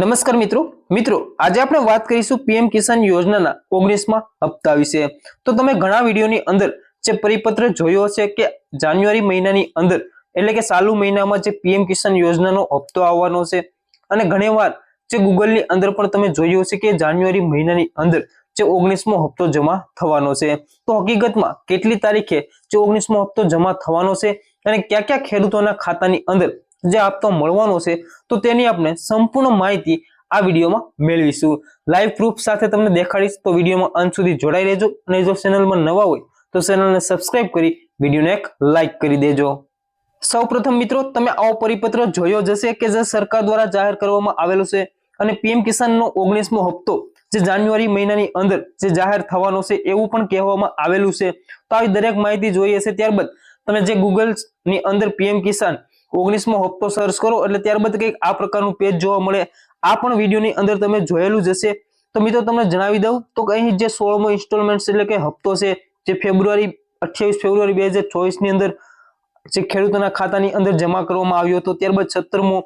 નમસ્કાર મિત્રો. મિત્રો, આજે આપણે વાત કરીશું પીએમ કિસાન યોજનાના ઓગણીસમાં હપ્તા વિશે. તો તમે ઘણા વિડીયોની અંદર જે પરિપત્ર જોયો હશે કે જાન્યુઆરી મહિનાની અંદર, એટલે કે ચાલુ મહિનામાં જે પીએમ કિસાન યોજનાનો હપ્તો આવવાનો છે, અને ઘણીવાર જે ગૂગલની અંદર પણ તમે જોયું હશે કે જાન્યુઆરી મહિનાની અંદર જે ઓગણીસમો હપ્તો જમા થવાનો છે. તો હકીકતમાં કેટલી તારીખે જે ઓગણીસમો હપ્તો જમા થવાનો છે, અને કયા કયા ખેડૂતોના ખાતાની અંદર જે આપતો મળવાનો છે, તો તેની આપણે સંપૂર્ણ માહિતી આ વિડીયોમાં મેળવીશું. લાઈવ પ્રૂફ સાથે તમને દેખાડીશ, તો વિડીયોમાં અંત સુધી જોડાઈ રહેજો અને જો ચેનલમાં નવા હોય, તો ચેનલને સબસ્ક્રાઇબ કરી વિડીયોને એક લાઈક કરી દેજો. સૌપ્રથમ મિત્રો, તમે આવો પરિપત્ર જોયો જશે કે જે સરકાર દ્વારા જાહેર કરવામાં આવેલો છે અને પીએમ કિસાનનો ઓગણીસમો હપ્તો જે જાન્યુઆરી મહિનાની અંદર જે જાહેર થવાનો છે એવું પણ કહેવામાં આવેલું છે. તો આવી દરેક માહિતી જોઈએ છે ત્યારબાદ તમે જે ગૂગલની અંદર પીએમ કિસાન ઓગણીસમો હપ્તો સર્ચ કરો એટલે ત્યારબાદ કંઈક આ પ્રકારનું પેજ જોવા મળે. આ પણ વિડીયોની અંદર તમે જોયેલું જ હશે. તો મિત્રો તમને જણાવી દઉં, તો અહીં જે સોળમો ઇન્સ્ટોલમેન્ટ એટલે કે હપ્તો છે, જે ફેબ્રુઆરી અઠ્યાવીસ ફેબ્રુઆરી બે હજાર ચોવીસની અંદર જે ખેડૂતોના ખાતાની અંદર જમા કરવામાં આવ્યો હતો, ત્યારબાદ સત્તરમો,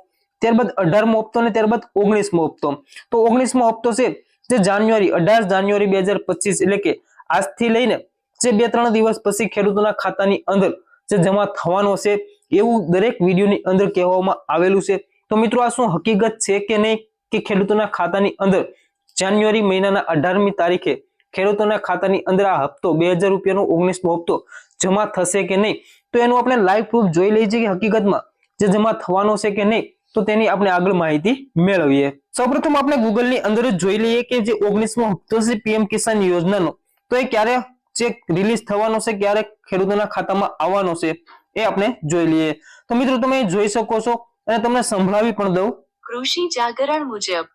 ત્યારબાદ અઢારમો હપ્તો અને ત્યારબાદ ઓગણીસમો હપ્તો. તો ઓગણીસમો હપ્તો છે, જે જાન્યુઆરી, અઢાર જાન્યુઆરી બે હજાર પચીસ એટલે કે આજથી લઈને જે બે ત્રણ દિવસ પછી ખેડૂતોના ખાતાની અંદર જે જમા થવાનો છે એવું દરેક વિડીયોની અંદર કહેવામાં આવેલું છે. તો મિત્રો, આ શું હકીકત છે કે નહીં? કે ખેડૂતોના ખાતાની અંદર જાન્યુઆરી મહિનાના અઢારમી તારીખે ખેડૂતોના ખાતાની અંદર આ હપ્તો બે રૂપિયાનો ઓગણીસમો હપ્તો જમા થશે કે નહીં? તો એનું આપણે લાઈવ પ્રૂફ જોઈ લઈએ છીએ કે હકીકતમાં જે જમા થવાનો છે કે નહીં, તો તેની આપણે આગળ માહિતી મેળવીએ. સૌપ્રથમ આપણે ગૂગલની અંદર જોઈ લઈએ કે જે ઓગણીસમો હપ્તો છે પીએમ કિસાન યોજનાનો, તો એ ક્યારે ચેક રિલીઝ થવાનો છે, ક્યારે ખેડૂતોના ખાતામાં આવવાનો છે? એ આપણે જોઈ લઈએ. તો મિત્રો તમે જોઈ શકો છો અને તમને સંભળાવી પણ દઉં. કૃષિ જાગરણ મુજબ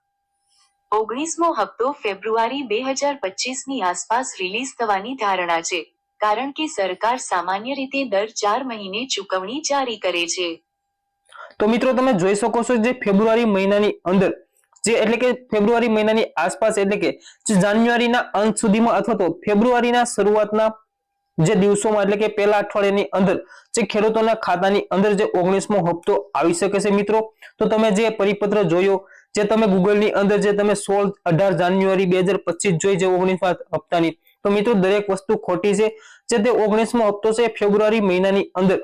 ઓગણીસમો હપ્તો ફેબ્રુઆરી બે હજાર પચીસની આસપાસ રિલીઝ થવાની ધારણા છે. કારણ કે સરકાર સામાન્ય રીતે દર ચાર મહિને ચૂકવણી જારી કરે છે. તો મિત્રો તમે જોઈ શકો છો જે ફેબ્રુઆરી મહિનાની અંદર જે એટલે કે ફેબ્રુઆરી મહિનાની આસપાસ એટલે કે જાન્યુઆરીના અંત સુધીમાં અથવા તો ફેબ્રુઆરીના શરૂઆતના જે દિવસોમાં એટલે કે પહેલા અઠવાડિયાની અંદર જે ખેડૂતોના ખાતાની અંદર જે ઓગણીસમો હપ્તો આવી શકે છે મિત્રો, તો તમે જે પરિપત્ર જોયો, જે તમે ગૂગલની અંદર જે તમે સોળ અઢાર જાન્યુઆરી બે હજાર પચીસ જોઈ જે ઓગણીસમા હપ્તાની, તો મિત્રો દરેક વસ્તુ ખોટી છે. જે તે ઓગણીસમો હપ્તો છે ફેબ્રુઆરી મહિનાની અંદર,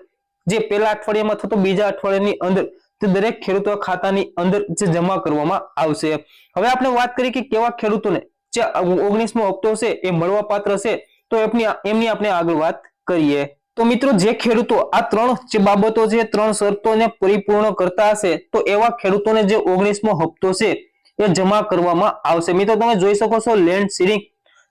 જે પહેલા અઠવાડિયામાં થતો બીજા અઠવાડિયાની અંદર, તે દરેક ખેડૂતો ખાતાની અંદર જે જમા કરવામાં આવશે. હવે આપણે વાત કરીએ કે કેવા ખેડૂતોને જે ઓગણીસમો હપ્તો છે એ મળવાપાત્ર છે તો એમની આપણે આગળ વાત કરીએ. તો મિત્રો, જે ખેડૂતો આ ત્રણ બાબતો છે, ત્રણ શરતોને પરિપૂર્ણ કરતા હશે, તો એવા ખેડૂતોને જે ઓગણીસમો હપ્તો છે, એ જમા કરવામાં આવશે. મિત્રો, તમે જોઈ શકો છો લેન્ડ સીડિંગ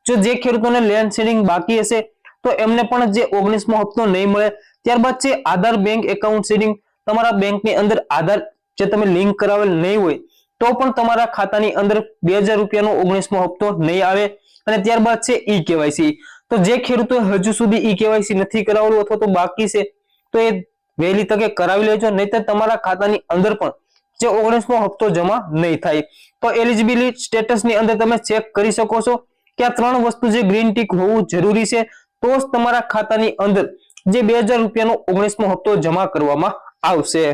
જો જે ખેડૂતોને લેન્ડ સીડિંગ બાકી હશે, તો એમને પણ જે ઓગણીસમો હપ્તો નહીં મળે, ત્યારબાદ છે આધાર બેંક એકાઉન્ટ સીડિંગ તમારા બેંકની અંદર આધાર જે તમે લિંક કરાવેલ નહીં હોય, તો પણ તમારા ખાતાની અંદર બે હજાર રૂપિયાનો ઓગણીસમો હપ્તો નહીં આવે. અને ત્યારબાદ છે ઈ કેવાયસી તો જે ખેડૂતો હજુ સુધી ઈ કેવાયસી નથી કરાવેલું અથવા તો બાકી છે, તો એ વહેલી તકે કરાવી લેજો, નહીતર તમારા ખાતાની અંદર પણ જે ઓગણીસમો હપ્તો જમા નહીં થાય. તો એલિજિબિલિટી સ્ટેટસની અંદર તમે ચેક કરી શકો છો કે આ ત્રણ વસ્તુ જે ગ્રીન ટીક હોવું જરૂરી છે, તો જ તમારા ખાતાની અંદર જે બે હજાર રૂપિયાનો ઓગણીસમો હપ્તો જમા કરવામાં આવશે.